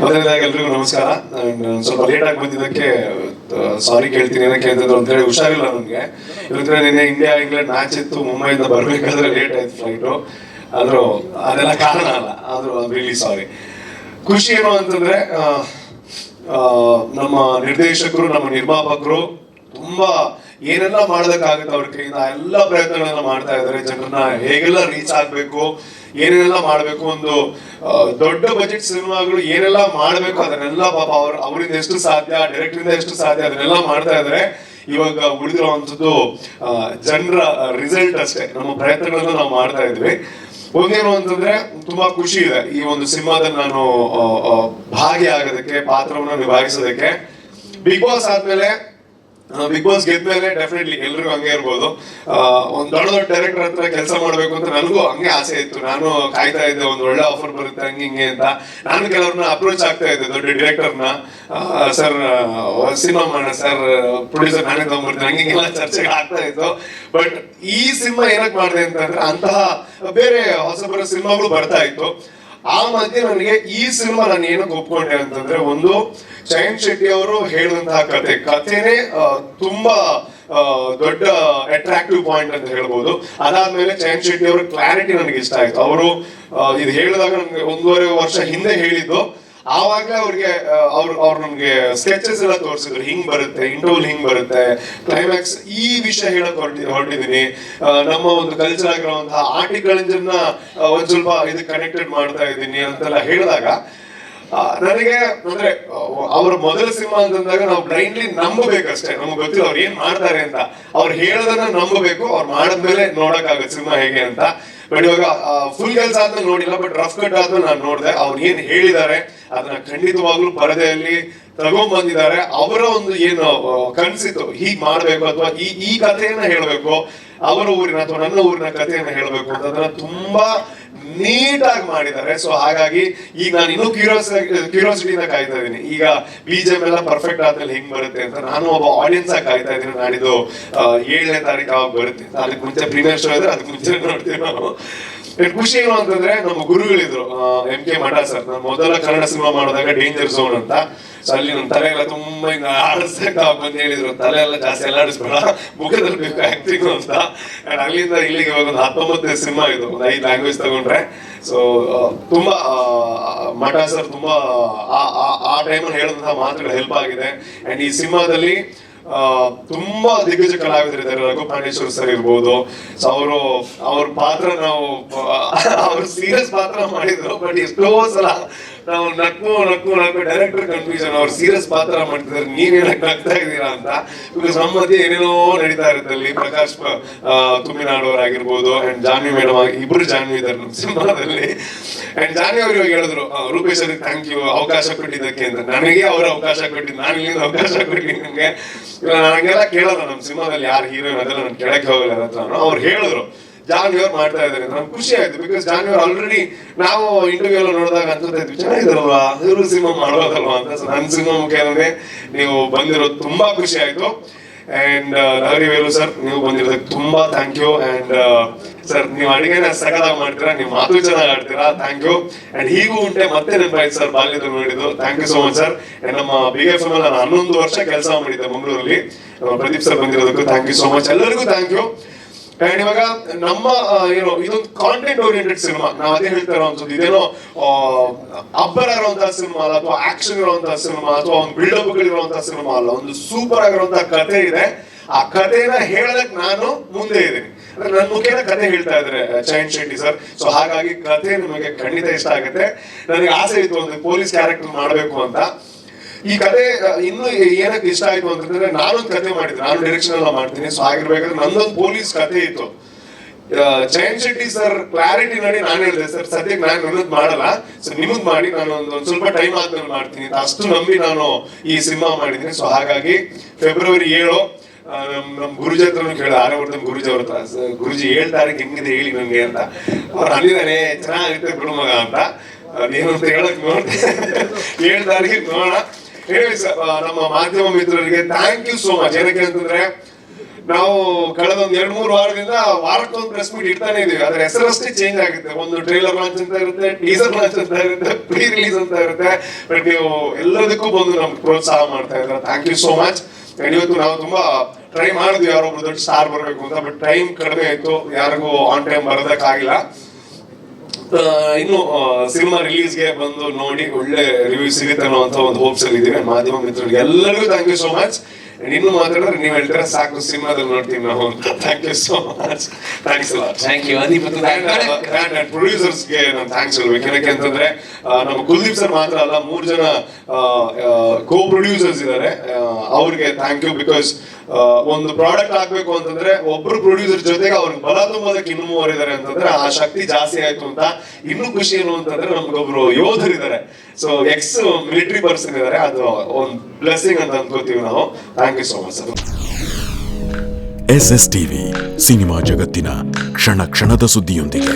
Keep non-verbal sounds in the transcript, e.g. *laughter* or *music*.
ಎಲ್ರಿಗೂ ನಮಸ್ಕಾರ. ಸ್ವಲ್ಪ ಲೇಟ್ ಆಗಿ ಬಂದಿದ್ದಕ್ಕೆ ಸಾರಿ ಕೇಳ್ತೀನಿ, ಏನಕ್ಕೆ ಅಂತಂದ್ರೆ ಹೇಳಿ ಹುಷಾರಿಲ್ಲ ನನಗೆ ಇವತ್ತಿನ ನಿನ್ನೆ ಇಂಡಿಯಾ ಇಂಗ್ಲೆಂಡ್ ಮ್ಯಾಚ್ ಇತ್ತು, ಮುಂಬೈಯಿಂದ ಬರ್ಬೇಕಾದ್ರೆ ಲೇಟ್ ಆಯ್ತು ಫ್ಲೈಟು ಆದ್ರೂ ಅದೆಲ್ಲ ಕಾರಣ ಅಲ್ಲ. ಆದ್ರೂ ರಿಲಿ ಸಾರಿ ಖುಷಿ ಏನು ಅಂತಂದ್ರೆ ನಮ್ಮ ನಿರ್ದೇಶಕರು, ನಮ್ಮ ನಿರ್ಮಾಪಕರು ತುಂಬಾ ಏನೆಲ್ಲ ಮಾಡೋದಕ್ಕಾಗುತ್ತೆ ಅವ್ರ ಕೈಯಿಂದ, ಎಲ್ಲ ಪ್ರಯತ್ನಗಳನ್ನ ಮಾಡ್ತಾ ಇದ್ದಾರೆ. ಜನರನ್ನ ಹೇಗೆಲ್ಲ ರೀಚ್ ಆಗ್ಬೇಕು ಏನೇನೆಲ್ಲ ಮಾಡ್ಬೇಕು ಒಂದು ದೊಡ್ಡ ಬಜೆಟ್ ಸಿನಿಮಾಗಳು ಏನೆಲ್ಲ ಮಾಡ್ಬೇಕು ಅದನ್ನೆಲ್ಲ ಪಾಪ ಅವ್ರ, ಅವರಿಂದ ಎಷ್ಟು ಸಾಧ್ಯ ಡೈರೆಕ್ಟರ್ ಇಂದ ಎಷ್ಟು ಸಾಧ್ಯ ಅದನ್ನೆಲ್ಲ ಮಾಡ್ತಾ ಇದ್ರೆ ಇವಾಗ ಉಳಿದಿರುವಂತದ್ದು ಜನರ ರಿಸಲ್ಟ್ ಅಷ್ಟೇ. ನಮ್ಮ ಪ್ರಯತ್ನಗಳನ್ನ ನಾವು ಮಾಡ್ತಾ ಇದ್ವಿ. ಒಂದೇನು ಅಂತಂದ್ರೆ, ತುಂಬಾ ಖುಷಿ ಇದೆ ಈ ಒಂದು ಸಿನಿಮಾದಲ್ಲಿ ನಾನು ಭಾಗಿಯಾಗೋದಕ್ಕೆ, ಪಾತ್ರವನ್ನ ನಿಭಾಯಿಸೋದಕ್ಕೆ. ಬಿಗ್ ಬಾಸ್ ಆದ್ಮೇಲೆ ಬಿಗ್ ಬಾಸ್ ಗೆದ್ಮೇಲೆ ಡೆಫಿನೆಟ್ಲಿ ಎಲ್ರಿಗೂ ಹಂಗೆ ಇರ್ಬೋದು. ಒಂದ್ ದೊಡ್ಡ ದೊಡ್ಡ ಡೈರೆಕ್ಟರ್ ಹತ್ರ ಕೆಲಸ ಮಾಡ್ಬೇಕು ಅಂತ ನನಗೂ ಹಂಗೆ ಆಸೆ ಇತ್ತು. ನಾನು ಕಾಯ್ತಾ ಇದ್ದೆ, ಒಂದ್ ಒಳ್ಳೆ ಆಫರ್ ಬರುತ್ತೆ ಹಂಗೆ ಹಿಂಗೆ ಅಂತ. ನಾನು ಕೆಲವ್ರನ್ನ ಅಪ್ರೋಚ್ ಆಗ್ತಾ ಇದ್ದೆ, ದೊಡ್ಡ ಡೈರೆಕ್ಟರ್ನ ಸರ್ ಸಿನಿಮಾ ಮಾಡ ಸರ್ ಪ್ರೊಡ್ಯೂಸರ್ ನಾನೇ ತಗೊಂಡ್ಬರ್ತೀನಿ. ಹಂಗೆ ಹಿಂಗೆಲ್ಲ ಚರ್ಚೆಗೆ ಆಗ್ತಾ ಇತ್ತು ಬಟ್ ಈ ಸಿನಿಮಾ ಏನಕ್ಕೆ ಮಾಡಿದೆ ಅಂತಂದ್ರೆ, ಅಂತಹ ಬೇರೆ ಹೊಸಬರ ಸಿನಿಮಾಗಳು ಬರ್ತಾ ಇತ್ತು. ಆ ಮಧ್ಯೆ ನನಗೆ ಈ ಸಿನಿಮಾ ನಾನು ಏನಕ್ಕೆ ಒಪ್ಕೊಂಡೆ ಅಂತಂದ್ರೆ ಒಂದು ಜಯಂತ್ ಶೆಟ್ಟಿ ಅವರು ಹೇಳಿದಂತಹ ಕತೆ. ಕಥೆನೇ ತುಂಬಾ ದೊಡ್ಡ ಅಟ್ರಾಕ್ಟಿವ್ ಪಾಯಿಂಟ್ ಅಂತ ಹೇಳ್ಬೋದು. ಅದಾದ್ಮೇಲೆ ಜಯಂತ್ ಶೆಟ್ಟಿ ಅವರ ಕ್ಲಾರಿಟಿ ನನಗೆ ಇಷ್ಟ ಆಯ್ತು. ಅವರು ಇದು ಹೇಳಿದಾಗ ನನಗೆ ಒಂದೂವರೆ ವರ್ಷ ಹಿಂದೆ ಹೇಳಿದ್ದು. ಆವಾಗಲೇ ಅವ್ರಿಗೆ ಅವ್ರು ಅವ್ರು ನಮ್ಗೆ ಸ್ಕೆಚಸ್ ಎಲ್ಲ ತೋರಿಸಿದ್ರು. ಹಿಂಗ್ ಬರುತ್ತೆ, ಇಂಟೋಲ್ ಹಿಂಗ್ ಬರುತ್ತೆ ಕ್ಲೈಮ್ಯಾಕ್ಸ್ ಈ ವಿಷಯ ಹೇಳಕ್ ಹೊರಟಿ, ಹೊರಟಿದೀನಿ. ನಮ್ಮ ಒಂದು ಕಲ್ಚರ್ ಆಗಿರುವಂತಹ ಆರ್ಟಿಕಲ್ ಒಂದ್ ಸ್ವಲ್ಪ ಇದು ಕನೆಕ್ಟೆಡ್ ಮಾಡ್ತಾ ಇದ್ದೀನಿ ಅಂತೆಲ್ಲ ಹೇಳಿದಾಗ ನನಗೆ ಅಂದ್ರೆ ಅವ್ರ ಮೊದಲ ಸಿನಿಮಾ ಅಂತಂದಾಗ ನಾವು ಬ್ಲೈಂಡ್ಲಿ ನಂಬಬೇಕಷ್ಟೇ. ನಮ್ಗೆ ಗೊತ್ತಿಲ್ಲ ಅವ್ರು ಏನ್ ಮಾಡ್ತಾರೆ ಅಂತ. ಅವ್ರು ಹೇಳೋದನ್ನ ನಂಬಬೇಕು. ಅವ್ರು ಮಾಡಿದ್ಮೇಲೆ ನೋಡಕ್ಕಾಗುತ್ತೆ ಸಿನಿಮಾ ಹೇಗೆ ಅಂತ. ಬಟ್ ಇವಾಗ ಫುಲ್ ಕೆಲಸ ಆದ್ಮೇಲೆ ನೋಡಿಲ್ಲ ಬಟ್ ರಫ್ ಕಟ್ ಆದ್ಮೇಲೆ ನಾನು ನೋಡಿದೆ. ಅವ್ರು ಏನ್ ಹೇಳಿದ್ದಾರೆ, ಅದನ್ನ ಖಂಡಿತವಾಗ್ಲೂ ಪರದೆಯಲ್ಲಿ ತಗೊಂಡ್ ಬಂದಿದ್ದಾರೆ ಅವರ ಒಂದು ಏನು ಕನ್ಸಿತ್ತು, ಹೀಗ್ ಮಾಡ್ಬೇಕು ಅಥವಾ ಈ ಈ ಕಥೆಯನ್ನ ಹೇಳ್ಬೇಕು. ಅವರ ಊರಿನ ಅಥವಾ ನನ್ನ ಊರಿನ ಕಥೆಯನ್ನ ಹೇಳ್ಬೇಕು ಅಂತ. ಅದನ್ನ ತುಂಬಾ ನೀಟಾಗಿ ಮಾಡಿದ್ದಾರೆ. ಸೊ ಹಾಗಾಗಿ ಈಗ ನಾನು ಇನ್ನೂ ಕ್ಯೂರಿಯಾಸ್ ಕ್ಯೂರಿಯಾಸಿಟಿಯಿಂದ ಕಾಯ್ತಾ ಇದ್ದೀನಿ. ಈಗ ಬಿಜೆಪಿ ಎಲ್ಲ ಪರ್ಫೆಕ್ಟ್ ಆದ್ಮೇಲೆ ಹೆಂಗ್ ಬರುತ್ತೆ ಅಂತ ನಾನು ಒಬ್ಬ ಆಡಿಯನ್ಸ್ ಆಗಿ ಕಾಯ್ತಾ ಇದ್ದೀನಿ. ನಾಡಿದ್ದು ಏಳನೇ ತಾರೀಕು ಯಾವಾಗ ಬರುತ್ತೆ. ಅದಕ್ಕೆ ಮುಂಚೆ ಪ್ರೀಮಿಯರ್ ಶೋ ಇದ್ರೆ ಅದಕ್ಕೆ ಮುಂಚೆ ನೋಡ್ತೀವಿ ನಾವು. ಖುಷಿ ಏನು ಅಂತಂದ್ರೆ ನಮ್ಮ ಗುರುಗಳಿದ್ರು ಎಂ ಕೆ ಮಠ ಸರ್ ನಾನು ಮೊದಲ ಕನ್ನಡ ಸಿನಿಮಾ ಮಾಡಿದಾಗ ಡೇಂಜರ್ ಝೋನ್ ಅಂತ. ಸೊ ಅಲ್ಲಿ ನನ್ನ ತಲೆ ಎಲ್ಲ ತುಂಬಾ ಹಿಂಗ ಆಡಿಸ್ದಾಗ ಬಂದು ಹೇಳಿದ್ರು. ತಲೆ ಎಲ್ಲ ಜಾಸ್ತಿ ಎಲ್ಲ ಆಡಿಸ್ಬೇಡ, ಮುಖದಲ್ಲಿ ಬೇಕು ಆಕ್ಟಿಂಗ್ ಅಂತ. ಅಂಡ್ ಅಲ್ಲಿಂದ ಇಲ್ಲಿಗೆ ಇವಾಗ ಒಂದು ಹತ್ತೊಂಬತ್ತನೇ ಸಿನಿಮಾ ಇದು, ಒಂದು ಐದು ಲ್ಯಾಂಗ್ವೇಜ್ ತಗೊಂಡ್ರೆ. ಸೊ ತುಂಬಾ ಮಠ ಸರ್ ತುಂಬಾ, ಆ- ಟೈಮಲ್ಲಿ ಹೇಳಿದಂತಹ ಮಾತುಗಳು ಹೆಲ್ಪ್ ಆಗಿದೆ. ಅಂಡ್ ಈ ಸಿನಿಮಾದಲ್ಲಿ ತುಂಬಾ ದಿಗ್ಗಜ ಕಲಾವಿದರಿದ್ದಾರೆ ರಘು ಸರ್ ಇರ್ಬೋದು. ಅವರು, ಅವ್ರ ಪಾತ್ರ ನಾವು ಅವ್ರು ಸೀರಿಯಸ್ ಪಾತ್ರ ಮಾಡಿದ್ರು ಬಟ್ ಎಷ್ಟೋ ಸಲ ನಾವು ನಕ್ಕು ನಕ್ಕು ನಕ್ಕು ಡೈರೆಕ್ಟರ್ ಕನ್ಫ್ಯೂಷನ್ ಅವ್ರು ಸೀರಿಯಸ್ ಪಾತ್ರ ಮಾಡ್ತಿದ್ದಾರೆ ನೀವೇನ ನಗ್ತಾ ಇದ್ದೀರಾ ಅಂತ. ಬಿಕಾಸ್ ಸಮ್ಮತಿ ಏನೇನೋ ನಡೀತಾ ಇರುತ್ತೆ ಅಲ್ಲಿ. ಪ್ರಕಾಶ್ ತುಮ್ಮಿನಾಡೋರಾಗಿರ್ಬೋದು ಅಂಡ್ ಜಾನ್ವಿ ಮೇಡಮ್ ಇಬ್ರು ಜಾನ್ವಿ ಇದ್ದಾರೆ ನಮ್ಮ ಸಿನಿಮಾದಲ್ಲಿ. ಅಂಡ್ ಜಾನ್ವಿ ಅವ್ರು ಇವಾಗ ಹೇಳಿದ್ರು ರೂಪೇಶ್ ಅವ್ರಿಗೆ ಥ್ಯಾಂಕ್ ಯು ಅವಕಾಶ ಕೊಟ್ಟಿದ್ದಕ್ಕೆ ಅಂತ. ನನಗೆ ಅವ್ರ ಅವಕಾಶ ಕೊಟ್ಟಿದ್ದು, ನಾನು ಇಲ್ಲಿಂದ ಅವಕಾಶ ಕೊಟ್ಟಿದ್ದೀನಿ ನನಗೆ ನನಗೆಲ್ಲ ಕೇಳಲ್ಲ ನಮ್ಮ ಸಿನಿಮಾದಲ್ಲಿ ಯಾರು ಹೀರೋಯಿನ್ ಅದೆಲ್ಲ ನಾನು ಕೇಳಕ್ಕೆ ಹೋಗಲ್ಲ ಅಂತ ಹತ್ರನು ಅವ್ರು ಹೇಳಿದ್ರು. ಜಾನ್ವಿ ಅವ್ರು ಮಾಡ್ತಾ ಇದ್ದಾರೆ. ನಮ್ಗೆ ಖುಷಿ ಆಯ್ತು ಬಿಕಾಸ್ ಜಾನ್ ಅವ್ರು ಆಲ್ರೆಡಿ ನಾವು ಇಂಟರ್ವ್ಯೂ ಎಲ್ಲ ನೋಡಿದಾಗ ಅನ್ಸುತ್ತೆ ಇದ್ವಿ ಚೆನ್ನಾಗಿದ್ರಲ್ವಾ? ಇವರು ಸಿನಿಮಾ ಮಾಡೋದಲ್ವಾ ಅಂತ. ಸೊ ನನ್ನ ಸಿನಿಮಾ ಮುಖೇನನೇ ನೀವು ಬಂದಿರೋದು ತುಂಬಾ ಖುಷಿ ಆಯ್ತು. ಅಂಡ್ ನಗರಿ ವೇಲು ಸರ್ ನೀವು ಬಂದಿರೋದಕ್ಕೆ ತುಂಬಾ ಥ್ಯಾಂಕ್ ಯು ಅಂಡ್ ಸರ್ ನೀವು ಅಡಿಗೆನ ಸಕಲಾಗಿ ಮಾಡ್ತೀರಾ? ನೀವು ಮಾತು ಚೆನ್ನಾಗಿ ಆಡ್ತೀರಾ? ಥ್ಯಾಂಕ್ ಯು ಅಂಡ್ ಹೀಗೂ ಉಂಟೆ ಮತ್ತೆ ನೆನಪಾಯ್ತು ಸರ್ ಬಾಲ್ಯದ ನೋಡಿದ್ದು. Thank you so much sir ನಮ್ಮ ಬಿ ಎಫ್ ಎಂ ನಾನು ಹನ್ನೊಂದು ವರ್ಷ ಕೆಲಸ ಮಾಡಿದ್ದೆ ಮಂಗಳೂರಲ್ಲಿ. ಪ್ರದೀಪ್ ಸರ್ ಬಂದಿರೋದಕ್ಕೂ ಥ್ಯಾಂಕ್ ಯು ಸೋ ಮಚ್ ಎಲ್ಲರಿಗೂ ಥ್ಯಾಂಕ್ ಯು ಅಂಡ್ ಇವಾಗ ನಮ್ಮ ಏನೋ, ಇದೊಂದು ಕಾಂಟೆಂಟ್ ಓರಿಯೆಂಟೆಡ್ ಸಿನಿಮಾ ನಾವು ಅದೇ ಹೇಳ್ತಾ ಇದೇನೋ ಅಬ್ಬರ ಇರುವಂತಹ ಸಿನಿಮಾ ಅಲ್ಲ, ಅಥವಾ ಆಕ್ಷನ್ ಇರುವಂತಹ ಸಿನಿಮಾ ಅಥವಾ ಒಂದು ಬಿಲ್ಡಪ್ ಇರುವಂತಹ ಸಿನಿಮಾ ಅಲ್ಲ. ಒಂದು ಸೂಪರ್ ಆಗಿರುವಂತಹ ಕಥೆ ಇದೆ. ಆ ಕಥೆನ ಹೇಳಕ್ ನಾನು ಮುಂದೆ ಇದ್ದೀನಿ. ಅಂದ್ರೆ ನನ್ನ ಮುಖೇನ ಕಥೆ ಹೇಳ್ತಾ ಇದ್ರೆ ಜಯಂತ್ ಶೆಟ್ಟಿ ಸರ್. ಸೊ ಹಾಗಾಗಿ ಕಥೆ ನಿಮಗೆ ಖಂಡಿತ ಇಷ್ಟ ಆಗುತ್ತೆ. ನನಗೆ ಆಸೆ ಇತ್ತು ಒಂದು ಪೊಲೀಸ್ ಕ್ಯಾರೆಕ್ಟರ್ ಮಾಡಬೇಕು ಅಂತ. ಈ ಕತೆ ಇನ್ನು ಏನಕ್ಕೆ ಇಷ್ಟ ಆಯ್ತು ಅಂತಂದ್ರೆ ನಾನೊಂದು ಕತೆ ಮಾಡಿದ್ದೆ. ನಾನು ಡೈರೆಕ್ಷನ್ ಎಲ್ಲ ಮಾಡ್ತೀನಿ. ಸೊ ಆಗಿರ್ಬೇಕಾದ್ರೆ ನಂದೊಂದು ಪೊಲೀಸ್ ಕತೆ ಇತ್ತು. ಜಯಂತ್ ಶೆಟ್ಟಿ ಸರ್ ಕ್ಲಾರಿಟಿ ನೋಡಿ, ನಾನು ಹೇಳಿದೆ, ಸರ್, ಸದ್ಯಕ್ಕೆ ನಾನು ನನ್ನದ್ ಮಾಡಲ್ಲ. ಸೊ ನಿಮಗ್ ಮಾಡಿ, ನಾನು ಒಂದು ಸ್ವಲ್ಪ ಟೈಮ್ ಆದ್ಮೇಲೆ ಮಾಡ್ತೀನಿ. ಅಷ್ಟು ನಂಬಿ ನಾನು ಈ ಸಿನಿಮಾ ಮಾಡಿದ್ದೀನಿ. ಸೊ ಹಾಗಾಗಿ ಫೆಬ್ರವರಿ ಏಳು ನಮ್ ನಮ್ ಗುರುಜಿ ಹತ್ರ ಕೇಳಿದೆ ಆರ್ಯವರ್ಧನ್ ಗುರುಜಿ ಅವ್ರ ಹತ್ರ. "ಸ- ಗುರುಜಿ ಹೇಳ್ತಾರೆ, ಹೆಂಗಿದೆ ಹೇಳಿ ನಂಗೆ ಅಂತ. ಅವ್ರು ಅಂದಿದ್ದಾನೆ ಚೆನ್ನಾಗಿರುತ್ತೆ ಗುರುಮಗ ಮಗ ಅಂತ. ನೀನು ಅಂತ ಹೇಳಕ್ ನೋಡ್ತೇನೆ ಏಳ್ *laughs* ತಾರೀಕು ನೋಡೋಣ. ಹೇಳಿ ನಮ್ಮ ಮಾಧ್ಯಮ ಮಿತ್ರರಿಗೆ ಥ್ಯಾಂಕ್ ಯು ಸೋ ಮಚ್ ಏನಕ್ಕೆ ಅಂತಂದ್ರೆ, ನಾವು ಕಳೆದ ಒಂದ್ ಎರಡ್ ಮೂರು ವಾರದಿಂದ ವಾರಕ್ಕೊಂದು ಪ್ರೆಸ್ ಮೀಟ್ ಇಡ್ತಾನೆ ಇದೀವಿ ಅದ್ರ ಹೆಸರಷ್ಟೇ ಚೇಂಜ್ ಆಗುತ್ತೆ. ಒಂದು ಟ್ರೈಲರ್ ಲಾಂಚ್ ಅಂತ ಇರುತ್ತೆ ಟೀಸರ್ ಲಾಂಚ್ ಅಂತ ಇರುತ್ತೆ ಪ್ರೀ ರಿಲೀಸ್ ಅಂತ ಇರುತ್ತೆ. ಬಟ್ ನೀವು ಎಲ್ಲದಕ್ಕೂ ಬಂದು ನಮ್ಗೆ ಪ್ರೋತ್ಸಾಹ ಮಾಡ್ತಾ ಇದ್ದಾರೆ. ಥ್ಯಾಂಕ್ ಯು ಸೋ ಮಚ್ ಇವತ್ತು ನಾವು ತುಂಬಾ ಟ್ರೈ ಮಾಡಿದ್ವಿ. ಯಾರೊಬ್ರು ದೊಡ್ಡ ಸ್ಟಾರ್ ಬರಬೇಕು ಅಂತ ಬಟ್ ಟೈಮ್ ಕಡಿಮೆ ಆಯ್ತು. ಯಾರಿಗೂ ಆನ್ ಟೈಮ್ ಬರೋದಕ್ಕಾಗಿಲ್ಲ. ಇನ್ನು ಸಿನಿಮಾ ರಿಲೀಸ್ಗೆ ಬಂದು ನೋಡಿ ಒಳ್ಳೆ ರಿವ್ಯೂ ಸಿಗುತ್ತೆ ಅನ್ನೋ ಒಂದು ಹೋಪ್ಸ್ ಅಲ್ಲಿ ಇದ್ದೀವಿ ಮಾಧ್ಯಮ ಮಿತ್ರರಿಗೆ ಎಲ್ಲರಿಗೂ ಥ್ಯಾಂಕ್ ಯು ಸೋ ಮಚ್ ಇನ್ನು ಮಾತಾಡಿದ್ರೆ ನೀವು ಹೇಳ್ತೀರಾ ಸಾಕು ಸಿನಿಮಾದಲ್ಲಿ ನೋಡ್ತೀವಿ ನಾವು ಅಂತ. Thank you so much thanks thank you ಪ್ರೊಡ್ಯೂಸರ್ಸ್ಗೆ ನಾನು ಥ್ಯಾಂಕ್ಸ್ ಹೇಳ್ಬೇಕು. ಏನಕ್ಕೆ ಅಂತಂದ್ರೆ ನಮ್ಮ ಕುಲ್ದೀಪ್ ಸರ್ ಮಾತ್ರ ಅಲ್ಲ ಮೂರು ಜನ ಕೋ ಪ್ರೊಡ್ಯೂಸರ್ಸ್ ಇದ್ದಾರೆ. ಅವ್ರಿಗೆ ಥ್ಯಾಂಕ್ ಯು ಬಿಕಾಸ್ ಒಂದು ಪ್ರಾಡಕ್ಟ್ ಹಾಕ್ಬೇಕು ಅಂತಂದ್ರೆ ಒಬ್ರು ಪ್ರೊಡ್ಯೂಸರ್ ಜೊತೆಗೆ ಅವ್ರಿಗೆ ಬಲ ತುಂಬೋದಕ್ಕೆ ಇನ್ನು ಮೂವರಿದ್ದಾರೆ ಅಂತಂದ್ರೆ ಆ ಶಕ್ತಿ ಜಾಸ್ತಿ ಆಯ್ತು ಅಂತ ಇನ್ನೂ ಖುಷಿ ಏನು ಅಂತಂದ್ರೆ ನಮ್ಗೊಬ್ರು ಯೋಧರು ಇದ್ದಾರೆ ಸೊ ಎಕ್ಸ್ ಮಿಲಿಟರಿ ಪರ್ಸನ್ ಇದ್ದಾರೆ. ಅದು ಒಂದು ಬ್ಲೆಸ್ಸಿಂಗ್ ಅಂತ ಅನ್ಕೋತೀವಿ ನಾವು. Thank you so much sir S S TV cinema ಜಗತ್ತಿನ ಕ್ಷಣ ಕ್ಷಣದ ಸುದ್ದಿಯೊಂದಿಗೆ.